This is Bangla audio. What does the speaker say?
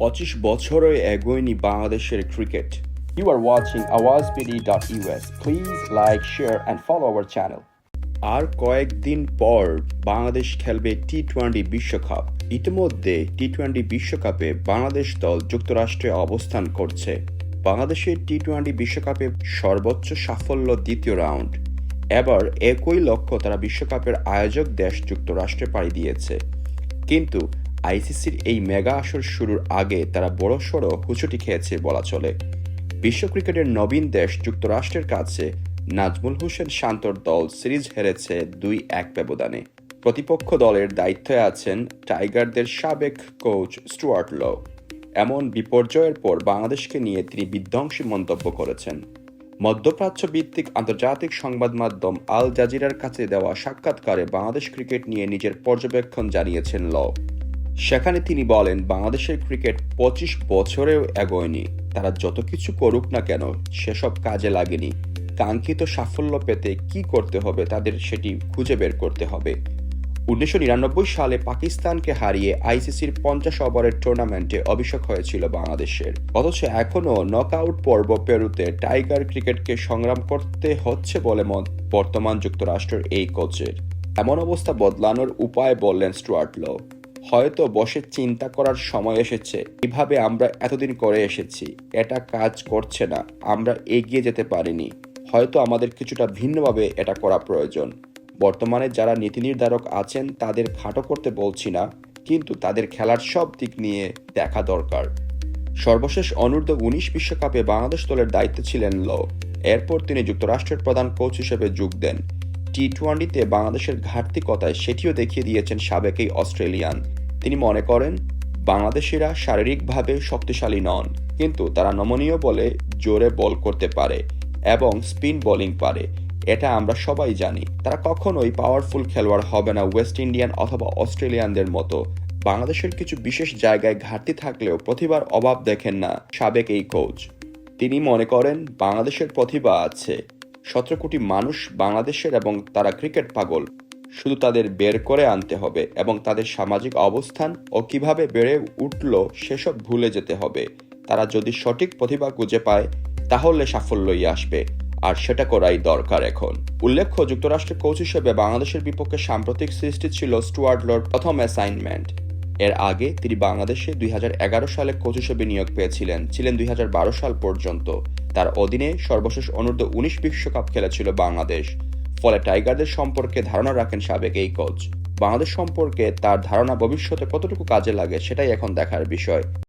পঁচিশ বছরে এগোয়নি বাংলাদেশের ক্রিকেট। You are watching awazpd.us. Please like share and follow our channel আর কয়েকদিন পর বাংলাদেশ খেলবে টি টোয়েন্টি বিশ্বকাপ। ইতিমধ্যে টি টোয়েন্টি বিশ্বকাপে বাংলাদেশ দল যুক্তরাষ্ট্রে অবস্থান করছে। বাংলাদেশের টি টোয়েন্টি বিশ্বকাপে সর্বোচ্চ সাফল্য দ্বিতীয় রাউন্ড। এবার একই লক্ষ্য তারা বিশ্বকাপের আয়োজক দেশ যুক্তরাষ্ট্রে পাড়ি দিয়েছে। কিন্তু আইসিসির এই মেগা আসর শুরুর আগে তারা বড়সড় হুচুটি খেয়েছে বলা চলে। বিশ্ব ক্রিকেটের নবীন দেশ যুক্তরাষ্ট্রের কাছে নাজমুল হোসেন শান্তর দল সিরিজ হেরেছে দুই এক ব্যবধানে। প্রতিপক্ষ দলের দায়িত্বে আছেন টাইগারদের সাবেক কোচ স্টুয়ার্ট ল। এমন বিপর্যয়ের পর বাংলাদেশকে নিয়ে তিনি বিধ্বংসী মন্তব্য করেছেন। মধ্যপ্রাচ্য ভিত্তিক আন্তর্জাতিক সংবাদ মাধ্যম আল জাজিরার কাছে দেওয়া সাক্ষাৎকারে বাংলাদেশ ক্রিকেট নিয়ে নিজের পর্যবেক্ষণ জানিয়েছেন ল। সেখানে তিনি বলেন, বাংলাদেশের ক্রিকেট পঁচিশ বছরেও এগোয়নি। তারা যত কিছু করুক না কেন, সেসব কাজে লাগেনি। কাঙ্ক্ষিত সাফল্য পেতে কি করতে হবে তাদের সেটি খুঁজে বের করতে হবে। উনিশশো নিরানব্বই সালে পাকিস্তানকে হারিয়ে আইসিসির পঞ্চাশ ওভারের টুর্নামেন্টে অভিষেক হয়েছিল বাংলাদেশের। অথচ এখনও নকআউট পর্ব পেরুতে টাইগার ক্রিকেটকে সংগ্রাম করতে হচ্ছে বলে মত বর্তমান যুক্তরাষ্ট্রের এই কোচের। এমন অবস্থা বদলানোর উপায় বললেন স্টুয়ার্ট ল। হয়তো বসে চিন্তা করার সময় এসেছে। এভাবে আমরা এতদিন করে এসেছি। এটা কাজ করছে না। আমরা এগিয়ে যেতে পারিনি। হয়তো আমাদের কিছুটা ভিন্নভাবে এটা করা প্রয়োজন। বর্তমানে যারা নীতি নির্ধারক আছেন, তাদের খাটো করতে বলছি না, কিন্তু তাদের খেলার সব দিক নিয়ে দেখা দরকার। সর্বশেষ অনূর্ধ্ব উনিশ বিশ্বকাপে বাংলাদেশ দলের দায়িত্বে ছিলেন ল। এরপর তিনি যুক্তরাষ্ট্রের প্রধান কোচ হিসেবে যোগ দেন। টি টোয়েন্টিতে বাংলাদেশের ঘাটতি কথায় সেটিও দেখিয়ে দিয়েছেন সাবেক এই অস্ট্রেলিয়ান। তিনি মনে করেন, বাংলাদেশিরা শারীরিকভাবে শক্তিশালী নন, কিন্তু তারা নমনীয় বলে জোরে বল করতে পারে এবং স্পিন বোলিং পারে। এটা আমরা সবাই জানি, তারা কখনোই পাওয়ারফুল খেলোয়াড় হবে না ওয়েস্ট ইন্ডিয়ান অথবা অস্ট্রেলিয়ানদের মতো। বাংলাদেশের কিছু বিশেষ জায়গায় ঘাটতি থাকলেও প্রতিভার অভাব দেখেন না সাবেক এই কোচ তিনি মনে করেন, বাংলাদেশের প্রতিভা আছে। সতেরো কোটি মানুষ বাংলাদেশের এবং তারা ক্রিকেট পাগল। শুধু তাদের বের করে আনতে হবে এবং তাদের সামাজিক অবস্থান ও কীভাবে বেড়ে উঠল সেসব ভুলে যেতে হবে। তারা যদি সঠিক প্রতিভা খুঁজে পায়, তাহলে সাফল্যই আসবে। আর সেটা করাই দরকার এখন। উল্লেখ্য, যুক্তরাষ্ট্রের কোচ হিসেবে বাংলাদেশের বিপক্ষে সাম্প্রতিক সৃষ্টি ছিল স্টুয়ার্ট লর প্রথম অ্যাসাইনমেন্ট। এর আগে তিনি বাংলাদেশে দুই হাজার এগারো সালে কোচ হিসেবে নিয়োগ পেয়েছিলেন, ছিলেন দুই হাজার বারো সাল পর্যন্ত। তার অধীনে সর্বশেষ অনূর্ধ্ব উনিশ বিশ্বকাপ খেলেছিল বাংলাদেশ। ফলে টাইগারদের সম্পর্কে ধারণা রাখেন সাবেক এই কোচ। বাংলাদেশ সম্পর্কে তার ধারণা ভবিষ্যতে কতটুকু কাজে লাগে সেটাই এখন দেখার বিষয়।